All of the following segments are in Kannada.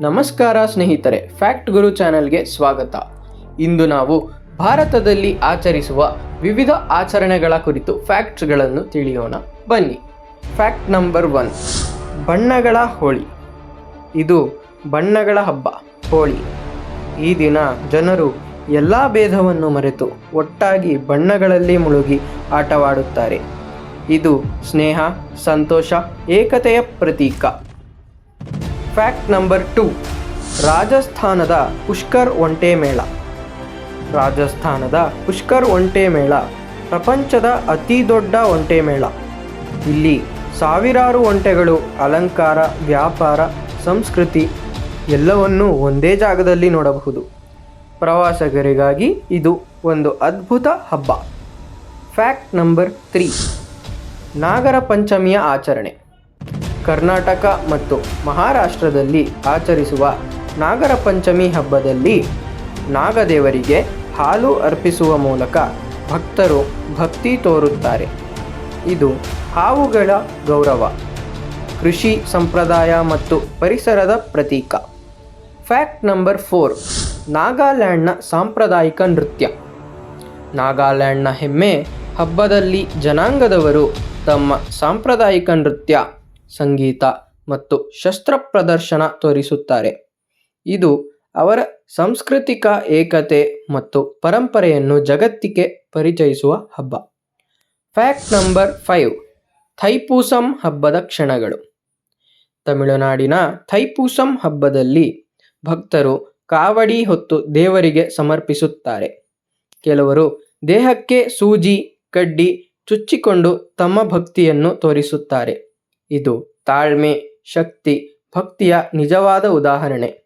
ನಮಸ್ಕಾರ ಸ್ನೇಹಿತರೆ ಫ್ಯಾಕ್ಟ್ ಗುರು ಚಾನೆಲ್ಗೆ ಸ್ವಾಗತ. ಇಂದು ನಾವು ಭಾರತದಲ್ಲಿ ಆಚರಿಸುವ ವಿವಿಧ ಆಚರಣೆಗಳ ಕುರಿತು ಫ್ಯಾಕ್ಟ್ಗಳನ್ನು ತಿಳಿಯೋಣ. ಬನ್ನಿ. ಫ್ಯಾಕ್ಟ್ ನಂಬರ್ ಒನ್ ಬಣ್ಣಗಳ ಹೋಳಿ. ಇದು ಬಣ್ಣಗಳ ಹಬ್ಬ, ಹೋಳಿ. ಈ ದಿನ ಜನರು ಎಲ್ಲ ಭೇದವನ್ನು ಮರೆತು ಒಟ್ಟಾಗಿ ಬಣ್ಣಗಳಲ್ಲಿ ಮುಳುಗಿ ಆಟವಾಡುತ್ತಾರೆ. ಇದು ಸ್ನೇಹ, ಸಂತೋಷ, ಏಕತೆಯ ಪ್ರತೀಕ. ಫ್ಯಾಕ್ಟ್ ನಂಬರ್ ಟು ರಾಜಸ್ಥಾನದ ಪುಷ್ಕರ್ ಒಂಟೆ ಮೇಳ. ರಾಜಸ್ಥಾನದ ಪುಷ್ಕರ್ ಒಂಟೆ ಮೇಳ ಪ್ರಪಂಚದ ಅತಿ ದೊಡ್ಡ ಒಂಟೆ ಮೇಳ. ಇಲ್ಲಿ ಸಾವಿರಾರು ಒಂಟೆಗಳು, ಅಲಂಕಾರ, ವ್ಯಾಪಾರ, ಸಂಸ್ಕೃತಿ ಎಲ್ಲವನ್ನೂ ಒಂದೇ ಜಾಗದಲ್ಲಿ ನೋಡಬಹುದು. ಪ್ರವಾಸಿಗರಿಗಾಗಿ ಇದು ಒಂದು ಅದ್ಭುತ ಹಬ್ಬ. ಫ್ಯಾಕ್ಟ್ ನಂಬರ್ ತ್ರೀ ನಾಗರ ಪಂಚಮಿಯ ಆಚರಣೆ. ಕರ್ನಾಟಕ ಮತ್ತು ಮಹಾರಾಷ್ಟ್ರದಲ್ಲಿ ಆಚರಿಸುವ ನಾಗರ ಪಂಚಮಿ ಹಬ್ಬದಲ್ಲಿ ನಾಗದೇವರಿಗೆ ಹಾಲು ಅರ್ಪಿಸುವ ಮೂಲಕ ಭಕ್ತರು ಭಕ್ತಿ ತೋರುತ್ತಾರೆ. ಇದು ಹಾವುಗಳ ಗೌರವ, ಕೃಷಿ ಸಂಪ್ರದಾಯ ಮತ್ತು ಪರಿಸರದ ಪ್ರತೀಕ. ಫ್ಯಾಕ್ಟ್ ನಂಬರ್ ಫೋರ್, ನಾಗಾಲ್ಯಾಂಡ್ನ ಸಾಂಪ್ರದಾಯಿಕ ನೃತ್ಯ. ನಾಗಾಲ್ಯಾಂಡ್ನ ಹೆಮ್ಮೆ ಹಬ್ಬದಲ್ಲಿ ಜನಾಂಗದವರು ತಮ್ಮ ಸಾಂಪ್ರದಾಯಿಕ ನೃತ್ಯ ಸಂಗೀತ ಮತ್ತು ಶಸ್ತ್ರ ಪ್ರದರ್ಶನ ತೋರಿಸುತ್ತಾರೆ. ಇದು ಅವರ ಸಾಂಸ್ಕೃತಿಕ ಏಕತೆ ಮತ್ತು ಪರಂಪರೆಯನ್ನು ಜಗತ್ತಿಗೆ ಪರಿಚಯಿಸುವ ಹಬ್ಬ. ಫ್ಯಾಕ್ಟ್ ನಂಬರ್ ಫೈವ್, ಥೈಪೂಸಂ ಹಬ್ಬದ ಕ್ಷಣಗಳು. ತಮಿಳುನಾಡಿನ ಥೈಪೂಸಂ ಹಬ್ಬದಲ್ಲಿ ಭಕ್ತರು ಕಾವಡಿ ಹೊತ್ತು ದೇವರಿಗೆ ಸಮರ್ಪಿಸುತ್ತಾರೆ. ಕೆಲವರು ದೇಹಕ್ಕೆ ಸೂಜಿ, ಕಡ್ಡಿ ಚುಚ್ಚಿಕೊಂಡು ತಮ್ಮ ಭಕ್ತಿಯನ್ನು ತೋರಿಸುತ್ತಾರೆ. ಇದು ತಾಳ್ಮೆ, ಶಕ್ತಿ, ಭಕ್ತಿಯ ನಿಜವಾದ ಉದಾಹರಣೆ.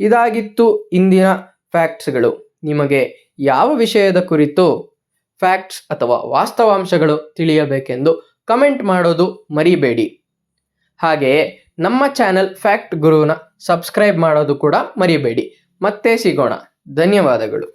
ಇದಾಗಿತ್ತು ಇಂದಿನ ಫ್ಯಾಕ್ಟ್ಸ್ಗಳು. ನಿಮಗೆ ಯಾವ ವಿಷಯದ ಕುರಿತು ಫ್ಯಾಕ್ಟ್ಸ್ ಅಥವಾ ವಾಸ್ತವಾಂಶಗಳು ತಿಳಿಯಬೇಕೆಂದು ಕಮೆಂಟ್ ಮಾಡೋದು ಮರಿಬೇಡಿ. ಹಾಗೆಯೇ ನಮ್ಮ ಚಾನೆಲ್ ಫ್ಯಾಕ್ಟ್ ಗುರುನ ಸಬ್ಸ್ಕ್ರೈಬ್ ಮಾಡೋದು ಕೂಡ ಮರಿಬೇಡಿ. ಮತ್ತೆ ಸಿಗೋಣ. ಧನ್ಯವಾದಗಳು.